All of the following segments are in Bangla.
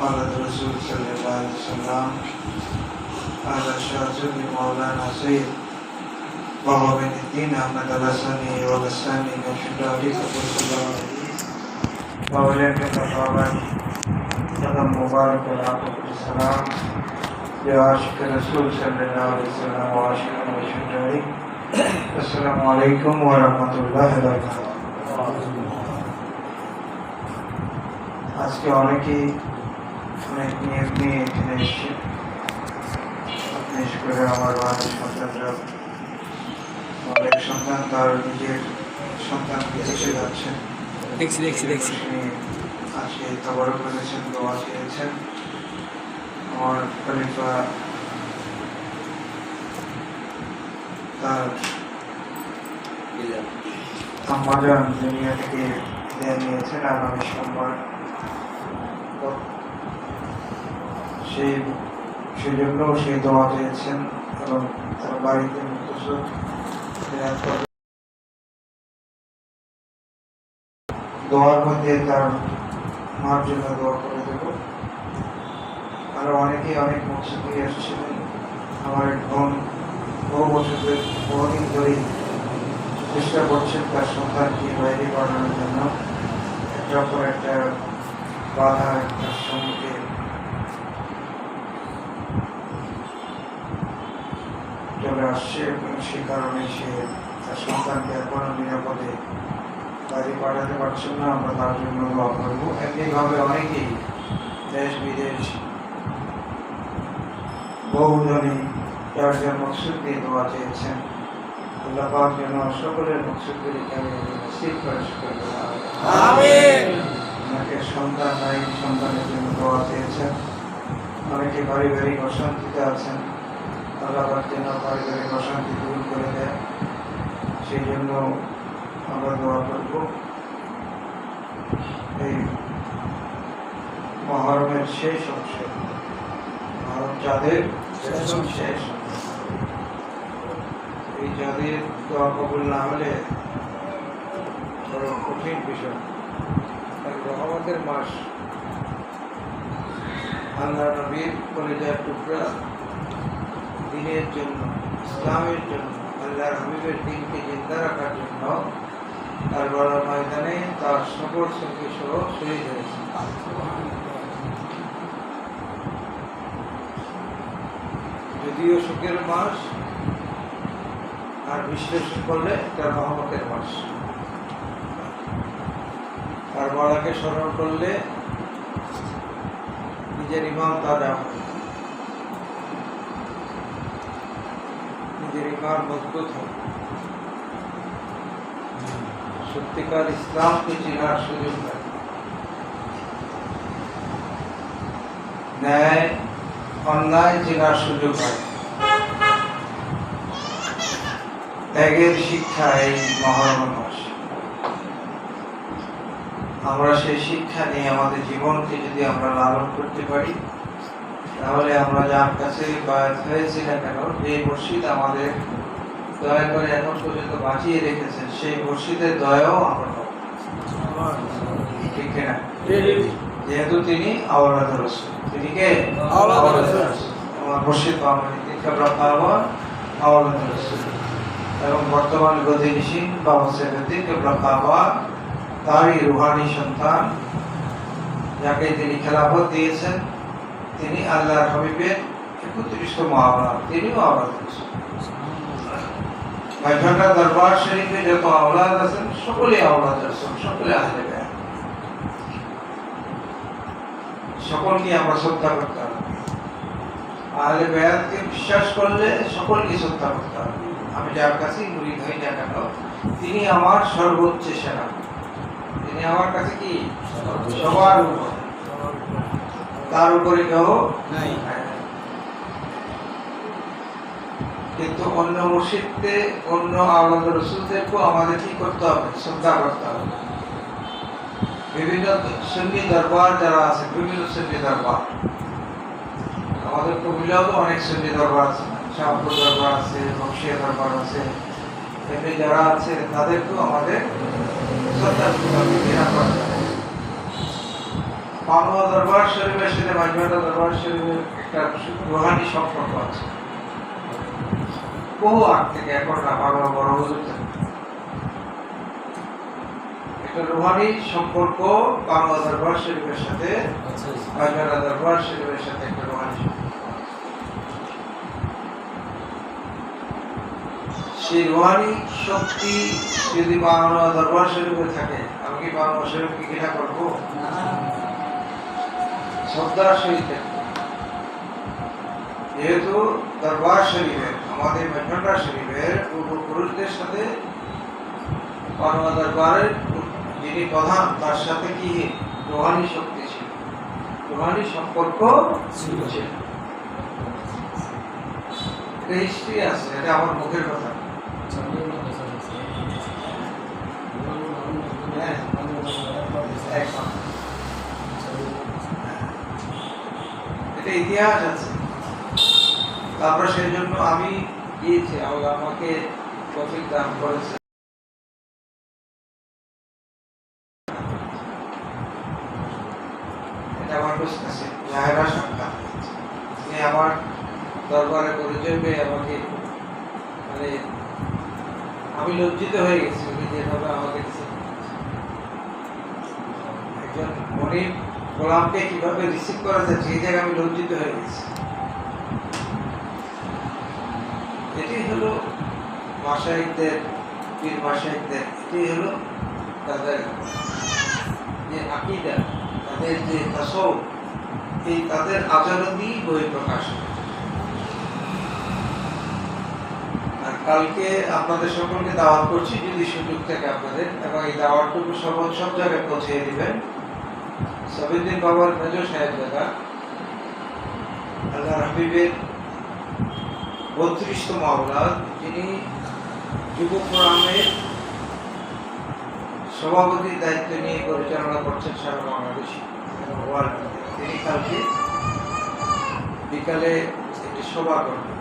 على الرسول صلى الله عليه وسلم على شاذلي مولانا سيد بابا بن الدين أحمد الحسني والحساني نشد عليك الله ووليك تفاوت قدم مبارك العقب السلام لعاشق الرسول صلى الله عليه وسلم وعاشق نشد عليك السلام عليكم ورحمة الله وبركاته আজকে অনেকেই অনেক নিয়োগ নিয়ে এখানে এসছে বিশেষ করে আমার ভাইয়ের সন্তানরা অনেক সন্তান তার নিজের সন্তান বিদেশে যাচ্ছেন দেখছি দেখছি দেখছি। আজকে তবর করেছেন দোয়া চেয়েছেন। আমার খলিফা তার আম্মাজান দুনিয়া থেকে নিয়েছেন। আগামী সোমবার তো সেই সেই সেই দোয়া চেয়েছেন এবং তার বাড়িতে দোয়ার মধ্যে তার মার জন্য দোয়া করে দেব। আরও অনেকেই অনেক মকসুদ এসেছিলেন। আমার বোন বহু বছরের বহুদিন ধরেই চেষ্টা করছেন তার সন্তানকে বাইরে পড়ানোর জন্য। একটার পর একটা বাধা, একটা সম্মুখে চলে আসছে এবং সে কারণে সে তার সন্তানকে এখনও নিরাপদে বাইরে পাঠাতে পারছেন না। আমরা তার জন্য দোয়া করব। এমনিভাবে অনেকেই দেশ বিদেশ বহুজনই যার যার মকসুদ দিয়ে দোয়া চেয়েছেন। আল্লাহ যেন সকলের মকসুদগুলিকে আমি নসিব করে সকল অনেকে সন্তান নাই সন্তানের জন্য দোয়া চেয়েছেন। অনেকে পারিবারিক অশান্তিতে আছেন। আল্লাহ পাক পারিবারিক অশান্তি দূর করে দেয়, সেই জন্য আমরা দোয়া করব। এই মহরমের শেষ অংশে চাঁদের শেষ এই চাঁদের দোয়া কবুল না হলে কঠিন বিষয়। রহমতের মাস আল্লাহ নবীর কলেজার টুকরা দিনের জন্য, ইসলামের জন্য, আল্লাহর হাবিবের দিনকে জিন্দা রাখার জন্য তার বড় ময়দানে তার সকল সঙ্গী সহ শহীদ হয়েছে। যদিও সুখের মাস, আর বিশ্লেষণ করলে এটা রহমতের মাস। তার বড়াকে স্মরণ করলে নিজের ইমান তাজা হবে ইমান মজবুত হবে সত্যিকার ইসলামকে চেনার সুযোগ হয় ন্যায়, অন্যায় চেনার সুযোগ হয় ত্যাগের শিক্ষা এই মহরম আমরা সেই শিক্ষা নিয়ে আমাদের জীবনকে যদি আমরা লালন করতে পারি তাহলে আমরা যার কাছে বায়াত হয়েছি না কেন যে মসজিদ আমাদের দয়া করে এখন পর্যন্ত বাঁচিয়ে রেখেছেন। সেই মসজিদের দয়াও আমরা ঠিক না যেহেতু তিনি আওলাদ রসুল। তিনি কে। আমার মুর্শিদ বামনি তিনকাবরা কাবা আওলাদ রসুল। এবং বর্তমান গদিনিসীন বাবা সেবেদিন কাবা তারই রুহানি সন্তান যাকে তিনি খেলাফত দিয়েছেন। তিনি আল্লাহর হাবিবের একত্রিশতম আওলাদ তিনিও আওলাদ দরবার শরীফে যত আওলাদ আছেন সকলে আওলাদ রসুল সকলে আহলে সকলকে আমরা শ্রদ্ধা করতে হবে। আহলে বেয়াতকে বিশ্বাস করলে সকলকে শ্রদ্ধা করতে হবে। আমি যার কাছেই মুরিদ হই না কেন, তিনি আমার সর্বোচ্চ সেনা। তিনি আমার কাছে কি? সবার উপর। তার উপরে কেউ নাই। কিন্তু অন্য মসজিদে অন্য আলাদা রসুলদেরকেও আমাদের কি করতে হবে? শ্রদ্ধা করতে হবে। বিভিন্ন সঙ্গী দরবার যারা আছে বিভিন্ন সঙ্গী দরবার। আমাদের কবিলাও তো অনেক সঙ্গী দরবার আছে। শাহপুর দরবার আছে বক্সিয়া দরবার আছে। এমনি যারা আছে তাদেরকেও আমাদের শ্রদ্ধা করতে হবে। পানোয়া দরবার শরীফের সাথে মাঝমাটা দরবার শরীফের একটা রোহানি সম্পর্ক আছে। বহু আগ থেকে এখন না পানোয়া বড় হুজুর একটা রোহানি সম্পর্ক পানোয়া দরবার শরীফের সাথে মাঝমাটা দরবার শরীফের সাথে একটা রোহানি সেই রোহানি শক্তি যদি পানোয়া দরবার শরীফে থাকে আমি কি পানোয়া শরীফকে ঘৃণা করব? শ্রদ্ধার সহিত। যেহেতু দরবার শরীফের আমাদের মেঘন্ডা শরীফের পূর্বপুরুষদের সাথে দরবারের যিনি প্রধান, তার সাথে কি রোহানি শক্তি ছিল? রোহানি সম্পর্ক ছিল। হিস্ট্রি আছে, এটা আমার মুখের কথা। এটা ইতিহাস আছে। তারপরে সেই জন্য আমি গিয়েছি আমাকে দান করেছে। আমার দরবারে পরিচয় পেয়ে আমাকে মানে আমি লজ্জিত হয়ে গেছি যেভাবে আমাকে একজন গরিব গোলামকে কীভাবে রিসিভ করা যায় সেই জায়গায় আমি লজ্জিত হয়ে গেছি। এটি হলো মাসায়িকদের পীর মাসায়িকদের এটি হলো তাদের যে আকিদা, তাদের যে তাসৌ এই তাদের আচরণ দিয়েই বই প্রকাশ আর কালকে আপনাদের সকলকে দাওয়াত করছি, যদি সুযোগ থাকে আপনাদের, এবং এই দাওয়াতটুকু সব সব জায়গায় পৌঁছে দিবেন। সবিদ্দিন বাবার মেজর সাহেব দাদা আল্লাহ হাবিবের বত্রিশতম আওলাদ, যিনি যুব ফোরামের সভাপতির দায়িত্ব নিয়ে পরিচালনা করছেন সারা বাংলাদেশ। তিনি কালকে বিকালে একটি সভা করবেন।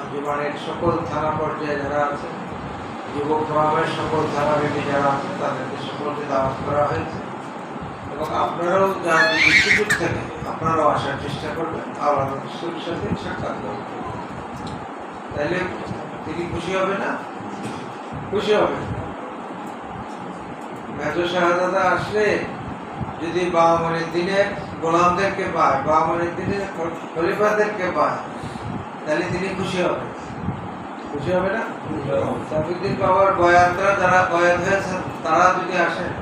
আঞ্জুমানের সকল থানা পর্যায়ে যারা আছেন যুব ফোরামের সকল থানাব্যাপী যারা আছেন তাদেরকে সকলকে দাওয়াত করা হয়েছে। এবং আপনারাও যা যদি সুযোগ থাকে আপনারাও আসার চেষ্টা করবেন আল্লাহ রসুলের সাথে সাক্ষাৎ করবেন। তাহলে তিনি খুশি হবে না? খুশি হবে। মেজর শাহজাদা আসলে যদি বামনের দিনের গোলামদেরকে পায় বামনের দিনের খলিফাদেরকে পায় তাহলে তিনি খুশি হবে। খুশি হবে না? সাফিউদ্দিন বাবার বয়াতরা যারা বয়াত হয়েছেন তারা যদি আসেন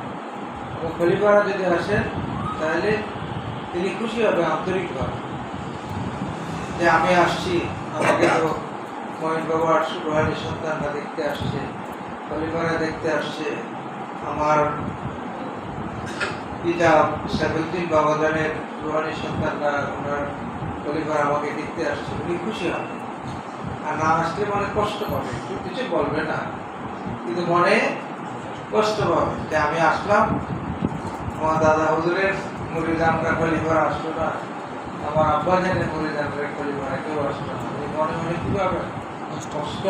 এবং খলিফারা যদি আসেন, তাহলে তিনি খুশি হবে আন্তরিকভাবে যে আমি আসছি, আমাকে তো মহিন বাবার রোহানি সন্তানরা দেখতে আসছে, খলিফারা দেখতে আসছে। আমার পিতা সাইফুদ্দিন বাবাজানের রোহানি সন্তানরা, ওনার খলিফার আমাকে দেখতে আসছে, উনি খুশি হবে। আর না আসলে মনে কষ্ট পাবে কিছু বলবে না। কিন্তু মনে কষ্ট পাবে যে আমি আসলাম আমার দাদা হুজুরের মুরিদানরা খলিফার আসলো না আমার আব্বা জানের মুরিদানরা খলিফার কেউ আসলো না। এই মনে মনে কি পাবে কষ্ট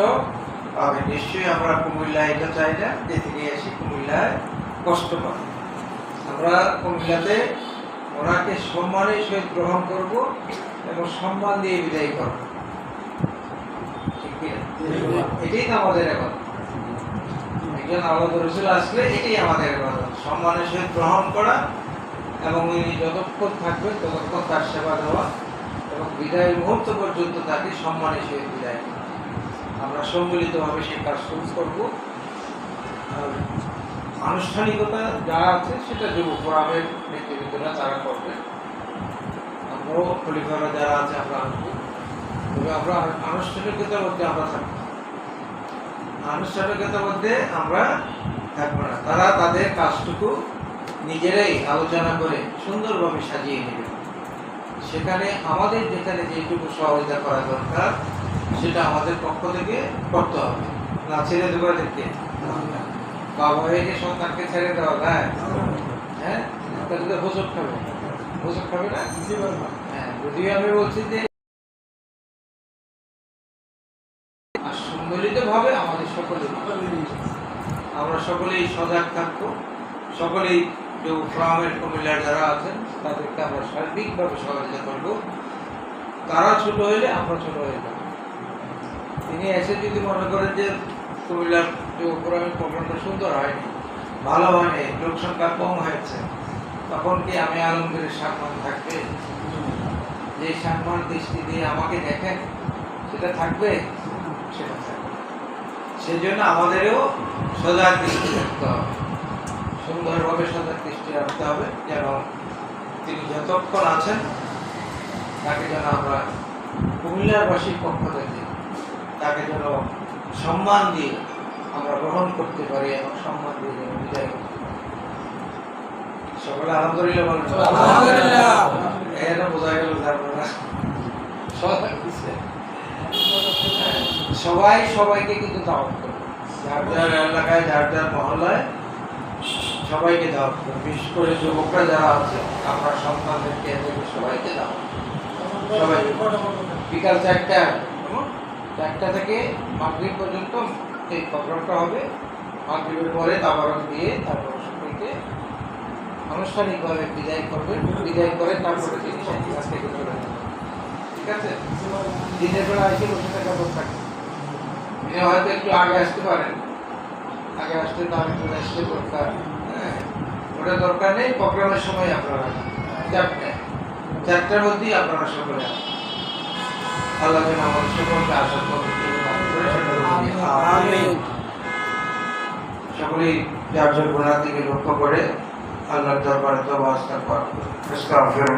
পাবে। নিশ্চয়ই আমরা কুমিল্লায় এটা চাই না যে তিনি এসে কুমিল্লায় কষ্ট পাবে। আমরা কুমিল্লাতে ওনাকে সম্মানের সহিত গ্রহণ করব এবং সম্মান দিয়ে বিদায় করব। ঠিক এটাই তো আমাদের এখন একজন আল্লাহ রসুল আসলে এটাই আমাদের ইবাদত সম্মানের সহিত গ্রহণ করা এবং উনি যতক্ষণ থাকবেন ততক্ষণ তার সেবা দেওয়া এবং বিদায়ের মুহূর্ত পর্যন্ত তাকে সম্মানের সহিত বিদায় আমরা সম্মিলিতভাবে সেই কাজ শুরু করব। আর আনুষ্ঠানিকতা যা আছে সেটা যুব ফোরামের নেতৃবৃন্দরা তারা করবে আমরাও খলিফারা যারা আছে আমরা তবে আমরা আনুষ্ঠানিকতার মধ্যে আমরা থাকব। আনুষ্ঠানিকতার মধ্যে আমরা থাকব না। তারা তাদের কাজটুকু নিজেরাই আলোচনা করে সুন্দরভাবে সাজিয়ে নেবে। সেখানে আমাদের যেখানে যেটুকু সহযোগিতা করা দরকার সেটা আমাদের পক্ষ থেকে করতে হবে। না ছেড়ে দেবো এদেরকে। বাবা হয়ে সন্তানকে ছেড়ে দেওয়া যায় হ্যাঁ? তাহলে তো হোসব খাবে। হোসব খাবে না। হ্যাঁ যদিও আমি বলছি যে আর সম্মিলিত ভাবে আমাদের সকলে আমরা সকলেই সজাগ থাকব। সকলেই যে ফ্রামের কুমিল্লার যারা আছেন, তাদেরকে আমরা সার্বিকভাবে সহযোগিতা করব। তারা ছোট হইলে আমরা ছোট হয়ে যাব তিনি এসে যদি মনে করেন যে কুমিল্লার যে ফ্রামের প্রোগ্রামটা সুন্দর হয়নি, ভালো হয়নি, লোক সংখ্যা কম হয়েছে, তখন কি আমি আলমগীরের সম্মান থাকবে? যে সম্মান দৃষ্টি দিয়ে আমাকে দেখেন সেটা থাকবে সেটা থাকবে? সেই জন্য আমাদেরও সজাগ দৃষ্টি রাখতে হবে। সুন্দরভাবে সজাগ দৃষ্টি রাখতে হবে যেন তিনি যতক্ষণ আছেন তাকে যেন আমরা কুমিল্লারবাসীর পক্ষ থেকে তাকে যেন সম্মান দিয়ে আমরা গ্রহণ করতে পারি এবং সম্মান দিয়ে যেন বিদায় করতে পারি। সকলে আলহামদুলিল্লাহ বলেন। বোঝা গেল ধারণা সবাই সবাইকে কিন্তু দাওয়াত করবে যার যার এলাকায়, যার যার মহল্লায় সবাইকে দাওয়াত করবে বিশেষ করে যুবকরা যারা আছে, আপনার সন্তানদেরকে সবাইকে দাওয়াত। সবাই। বিকাল চারটা চারটা থেকে মাগরিব পর্যন্ত এই প্রোগ্রামটা হবে। মাগরিবের পরে তাবারক দিয়ে তারপর সবাইকে আনুষ্ঠানিকভাবে বিদায় করবেন বিদায় করে তারপরে তিনি কাছ থেকে ঠিক আছে দিনের বেলা এসে বসে থাকা বসে থাকে তিনি হয়তো একটু আগে আসতে পারেন। আগে আসতে তো আমি চলে আসতে দরকার। হ্যাঁ ওটা দরকার নেই প্রোগ্রামের সময় আপনারা চারটে চারটার মধ্যেই আপনারা সকলে আল্লাহ যেন সকলকে সকলেই যার যার গুণার দিকে লক্ষ্য করে আল্লাহর দরবারে তো বাস্তা পাঠ করে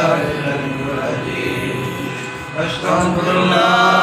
إلا بالله العلي العظيم أستغفر الله